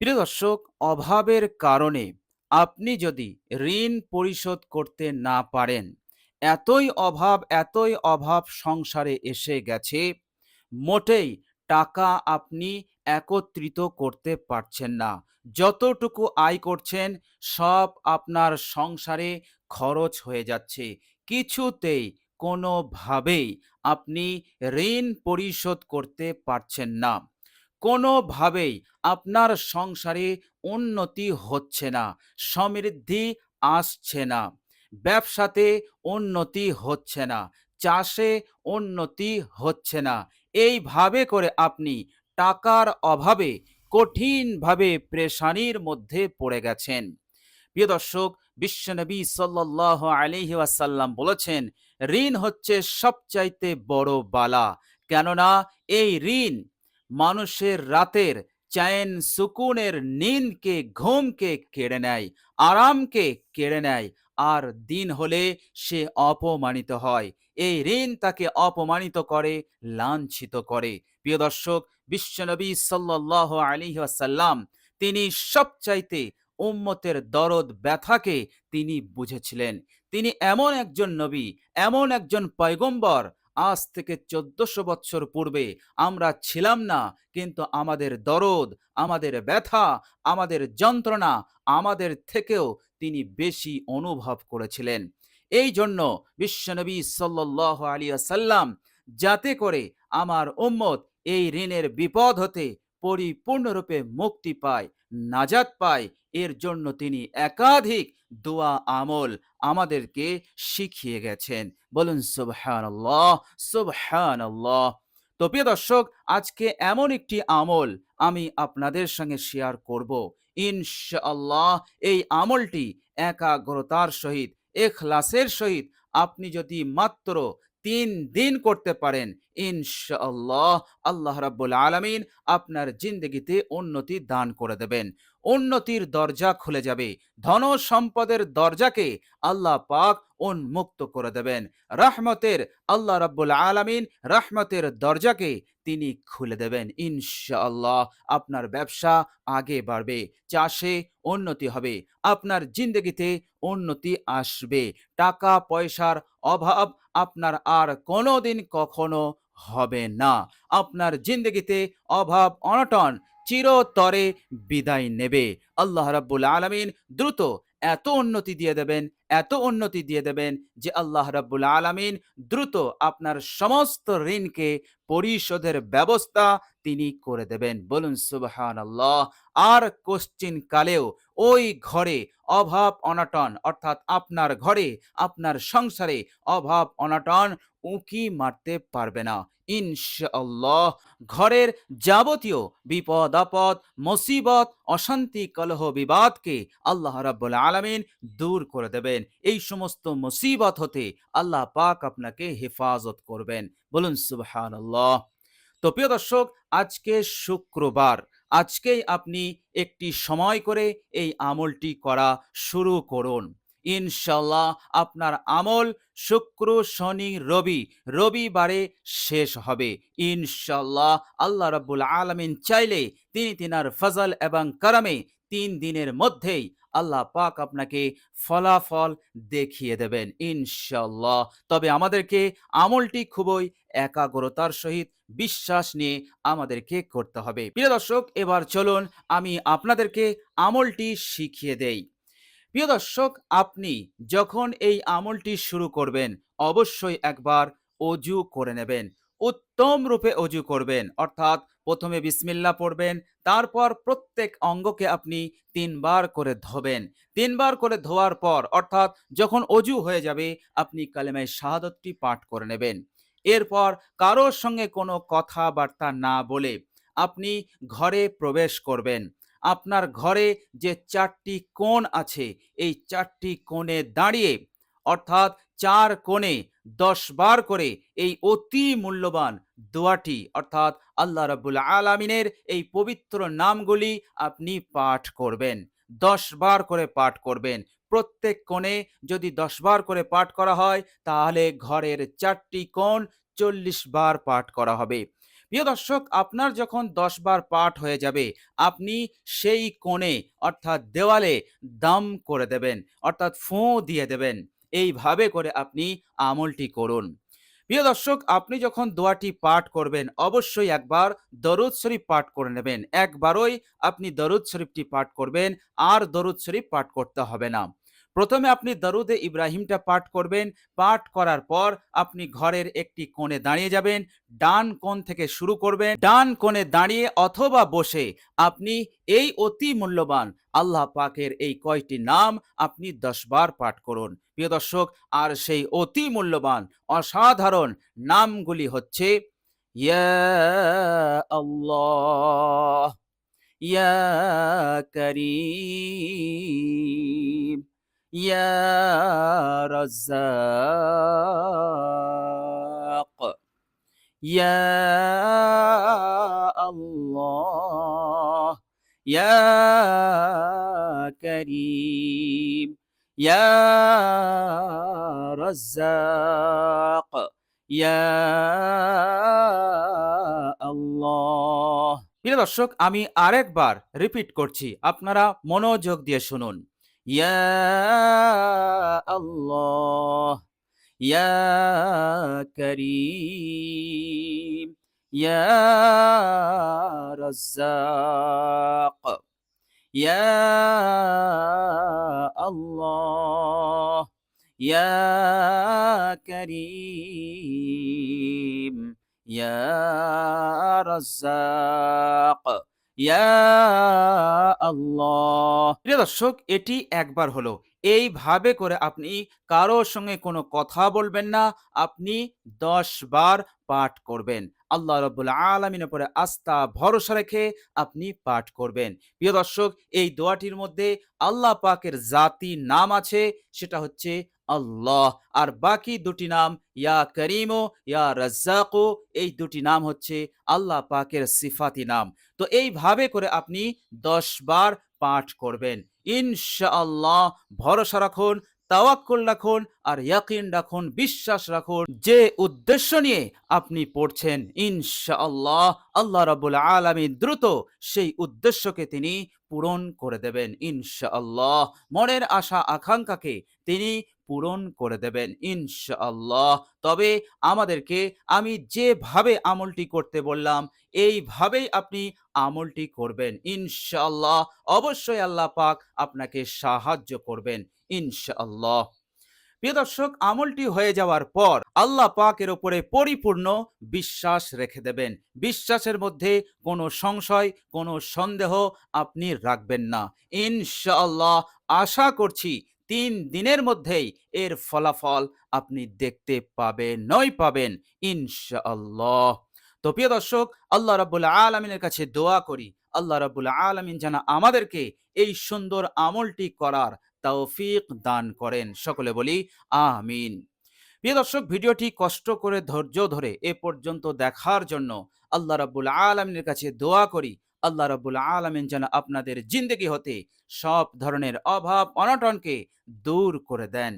প্রিয় দর্শক, অভাবের কারণে আপনি যদি ঋণ পরিশোধ করতে না পারেন, এতই অভাব এতই অভাব সংসারে এসে গেছে, মোটেই টাকা আপনি একত্রিত করতে পারছেন না। যতটুকু আয় করছেন, সব আপনার সংসারে খরচ হয়ে যাচ্ছে। কিছুতেই কোনোভাবেই আপনি ঋণ পরিশোধ করতে পারছেন না। কোনোভাবেই আপনার সংসারে উন্নতি হচ্ছে না, সমৃদ্ধি আসছে না, ব্যবসাতে উন্নতি হচ্ছে না, চাষে উন্নতি হচ্ছে না। এইভাবে করে আপনি টাকার অভাবে কঠিনভাবে প্রেশানির মধ্যে পড়ে গেছেন। প্রিয় দর্শক, বিশ্বনবী সাল্লাহ আলহি বলেছেন, ঋণ হচ্ছে সবচাইতে বড় বালা। কেননা এই ঋণ মানুষের রাতের চ্যান সুকুনের নিনকে, ঘুমকে কেড়ে নেয়, আরামকে কেড়ে নেয়, আর দিন হলে সে অপমানিত হয়। এই ঋণ তাকে অপমানিত করে, লাঞ্ছিত করে। প্রিয় দর্শক, বিশ্বনবী সাল্লাহ আলী আসাল্লাম তিনি সবচাইতে উম্মতের দরদ, ব্যথাকে তিনি বুঝেছিলেন। তিনি এমন একজন নবী, এমন একজন পয়গম্বর আজ থেকে চোদ্দশো বছর পূর্বে আমরা ছিলাম না, কিন্তু আমাদের দরদ, আমাদের ব্যথা, আমাদের যন্ত্রণা, আমাদের থেকেও তিনি বেশি অনুভব করেছিলেন। এই জন্য বিশ্বনবী সাল্লাহ আলিয়া সাল্লাম যাতে করে আমার উম্মত এই ঋণের বিপদ হতে পরিপূর্ণরূপে মুক্তি পায়, নাজাত পায়। এর জন্য তিনি একাধিক দোয়া আমল আমাদেরকে শিখিয়ে গেছেন। বলুন সুবহান আল্লাহ সুবহান আল্লাহ তো প্রিয় দর্শক, আজকে এমন একটি আমল আমি আপনাদের সঙ্গে শেয়ার করব। ইনশাআল্লাহ, এই আমলটি একাগ্রতার সহিত, এখলাসের সহিত আপনি যদি মাত্র তিন দিন করতে পারেন ইনশাআল্লাহ আল্লাহ রাব্বুল আলামিন আপনার জিন্দগিতে উন্নতি দান করে দেবেন। উন্নতির দরজা খুলে যাবে। ধন সম্পদের দরজাকে আল্লাহ পাক উন্মুক্ত করে দেবেন। রাহমতের আল্লাহ রাব্বুল আলামিন রাহমতের দরজাকে তিনি খুলে দেবেন। ইনশাআল্লাহ আপনার ব্যবসা আগে বাড়বে, চাষে উন্নতি হবে, আপনার জিন্দগিতে উন্নতি আসবে। টাকা পয়সার অভাব আপনার আর কোনোদিন কখনো হবে না। আপনার জিন্দগিতে অভাব অনটন চিরতরে বিদায় নেবে। আল্লাহ রাব্বুল আলমিন দ্রুত এত উন্নতি দিয়ে দেবেন এত উন্নতি দিয়ে দেবেন যে আল্লাহ রাব্বুল আলামিন দ্রুত আপনার সমস্ত ঋণকে পরিশোধের ব্যবস্থা তিনি করে দেবেন। বলুন সুবহান আল্লাহ আর কোশ্চিন কালেও ওই ঘরে অভাব অনটন, অর্থাৎ আপনার ঘরে, আপনার সংসারে অভাব অনটন উঁকি মারতে পারবে না। ইনশাআল্লাহ, ঘরের যাবতীয় বিপদ, আপদ, মুসিবত, অশান্তি, কলহ, বিবাদকে আল্লাহ রাব্বুল আলামিন দূর করে দেবেন। এই সমস্ত মুসিবত হতে আল্লাহ পাক আপনাকে হেফাজত করবেন। বলুন, সুবহানাল্লাহ। তো প্রিয় দর্শক, আজকে শুক্রবার। আজকেই আপনি একটি সময় করে এই আমলটি করা শুরু করুন। ইনশাল্লাহ আপনার আমল শুক্র, শনি, রবি, রবিবারে শেষ হবে। ইনশাল্লাহ আল্লাহ রাব্বুল আলমিন চাইলে তিনি তিনার ফজল এবং কারামে তিন দিনের মধ্যেই আল্লাহ পাক আপনাকে ফলাফল দেখিয়ে দেবেন ইনশাল্লাহ তবে আমাদেরকে আমলটি খুবই একাগ্রতার সহিত বিশ্বাস নিয়ে আমাদেরকে করতে হবে। প্রিয় দর্শক, এবার চলুন আমি আপনাদেরকে আমলটি শিখিয়ে দেই। প্রিয় দর্শক, আপনি যখন এই আমলটি শুরু করবেন, অবশ্যই একবার অজু করে নেবেন। উত্তম রূপে অজু করবেন, অর্থাৎ প্রথমে বিসমিল্লা পড়বেন, তারপর প্রত্যেক অঙ্গকে আপনি তিনবার করে ধোবেন। তিনবার করে ধোয়ার পর, অর্থাৎ যখন অজু হয়ে যাবে, আপনি কালেমায় শাহাদতটি পাঠ করে নেবেন। এরপর কারোর সঙ্গে কোনো কথাবার্তা না বলে আপনি ঘরে প্রবেশ করবেন। আপনার ঘরে যে চারটি কোণ আছে, এই চারটি কোণে দাঁড়িয়ে, অর্থাৎ চার কোণে দশ বার করে এই অতি মূল্যবান দোয়াটি, অর্থাৎ আল্লাহ রাবুল আলমিনের এই পবিত্র নামগুলি আপনি পাঠ করবেন, দশ বার করে পাঠ করবেন। প্রত্যেক কোণে যদি দশ বার করে পাঠ করা হয়, তাহলে ঘরের চারটি কোণ চল্লিশ বার পাঠ করা হবে। প্রিয় দর্শক, আপনার যখন দশ বার পাঠ হয়ে যাবে, আপনি সেই কোণে, অর্থাৎ দেওয়ালে, দাম করে দেবেন, অর্থাৎ ফোঁ দিয়ে দেবেন। এইভাবে করে আপনি আমলটি করুন। প্রিয় দর্শক, আপনি যখন দোয়াটি পাঠ করবেন, অবশ্যই একবার দরুদ শরীফ পাঠ করে নেবেন। একবারই আপনি দরুদ শরীফটি পাঠ করবেন, আর দরুদ শরীফ পাঠ করতে হবে না। প্রথমে আপনি দরুদে ইব্রাহিমটা পাঠ করবেন। পাঠ করার পর আপনি ঘরের একটি কোণে দাঁড়িয়ে যাবেন। ডান কোণ থেকে শুরু করবেন। ডান কোণে দাঁড়িয়ে অথবা বসে আপনি এই অতি মূল্যবান আল্লাহ পাকের এই কয়টি নাম আপনি দশবার পাঠ করুন। প্রিয় দর্শক, আর সেই অতি মূল্যবান, অসাধারণ নামগুলি হচ্ছে, ইয়া আল্লাহ, ইয়া করিম। ইয়া রাজ্জাক ইয়া আল্লাহ ইয়া করিম ইয়া রাজ্জাক ইয়া আল্লাহ প্রিয় দর্শক, আমি আরেকবার রিপিট করছি। আপনারা মনোযোগ দিয়ে শুনুন। ইয়া আল্লাহ ইয়া করিম ইয়া রাজ্জাক ইয়া আল্লাহ ইয়া করিম ইয়া রাজ্জাক ইয়া আল্লাহ। প্রিয় দর্শক, এটি একবার হলো। এইভাবে করে আপনি কারোর সঙ্গে কোনো কথা বলবেন না, আপনি দশ বার পাঠ করবেন। আল্লাহ রব্বুল আলমিনের উপরে আস্থা, ভরসা রেখে আপনি পাঠ করবেন। প্রিয় দর্শক, এই দোয়াটির মধ্যে আল্লাহ পাকের জাতি নাম আছে, সেটা হচ্ছে আল্লাহ। আর বাকি দুটি নাম, ইয়া করিমো, ইয়া রাজ্জাকো, এই দুটি নাম হচ্ছে আল্লাহ পাকের সিফাতি নাম। তো এইভাবে করে আপনি দশ বার পাঠ করবেন। ইনশাআল্লাহ ভরসা রাখুন, তাওয়াক্কুল রাখুন, আর ইয়াকিন রাখুন, বিশ্বাস রাখুন যে উদ্দেশ্য নিয়ে আপনি পড়ছেন। ইনশাআল্লাহ আল্লাহ রাবুল আলমী দ্রুত সেই উদ্দেশ্যকে তিনি পূরণ করে দেবেন। ইনশাআল্লাহ মনের আশা, আকাঙ্ক্ষাকে তিনি পূরণ করে দেবেন, ইনশাআল্লাহ। তবে আমাদেরকে আমি যেভাবে আমলটি করতে বললাম, এইভাবেই আপনি আমলটি করবেন, ইনশাআল্লাহ। অবশ্যই আল্লাহ পাক আপনাকে সাহায্য করবেন, ইনশাআল্লাহ। প্রিয় দর্শক, আমলটি হয়ে যাওয়ার পর আল্লাহ পাকের ওপরে পরিপূর্ণ বিশ্বাস রেখে দেবেন। বিশ্বাসের মধ্যে কোনো সংশয়, কোনো সন্দেহ আপনি রাখবেন না, ইনশাআল্লাহ। আশা করছি তিন দিনের মধ্যেই এর ফলাফল আপনি দেখতে পাবেন নয় পাবেন, ইনশাআল্লাহ। তো প্রিয় দর্শক, আল্লাহ রাবুল আলমিনের কাছে দোয়া করি। আল্লাহ রাবুল আলমিন যেন আমাদেরকে এই সুন্দর আমলটি করার তৌফিক দান করেন। সকলে বলি, আমিন। প্রিয় দর্শক, ভিডিওটি কষ্ট করে ধৈর্য ধরে এ পর্যন্ত দেখার জন্য আল্লাহ রাবুল আলমিনের কাছে দোয়া করি। আল্লাহ রবুল আলমিন যেন আপনাদের জিন্দগি হতে সব ধরনের অভাব, অনটনকে দূর করে দেন।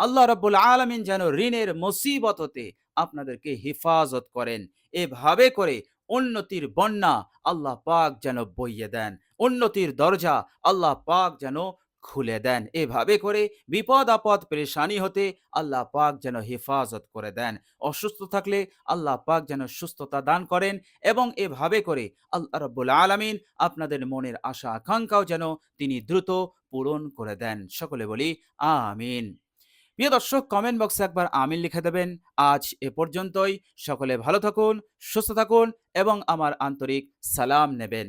আল্লাহ রব্বুল আলমিন যেন ঋণের মুসিবত হতে আপনাদেরকে হেফাজত করেন। এভাবে করে উন্নতির বন্যা আল্লাহ পাক যেন বইয়ে দেন। উন্নতির দরজা আল্লাহ পাক যেন খুলে দেন। এভাবে করে বিপদ আপদ পরেশানি হতে আল্লাহ পাক যেন হেফাজত করে দেন। অসুস্থ থাকলে আল্লাহ পাক যেন সুস্থতা দান করেন এবং এভাবে করে আল্লাহ রব্বুল আলমিন আপনাদের মনের আশা আকাঙ্ক্ষাও যেন তিনি দ্রুত পূরণ করে দেন। সকলে বলি, আমিন। প্রিয় দর্শক কমেন্ট বক্সে একবার আমিন লিখে দেবেন। আজ এ পর্যন্তই। সকলে ভালো থাকুন, সুস্থ থাকুন এবং আমার আন্তরিক সালাম নেবেন।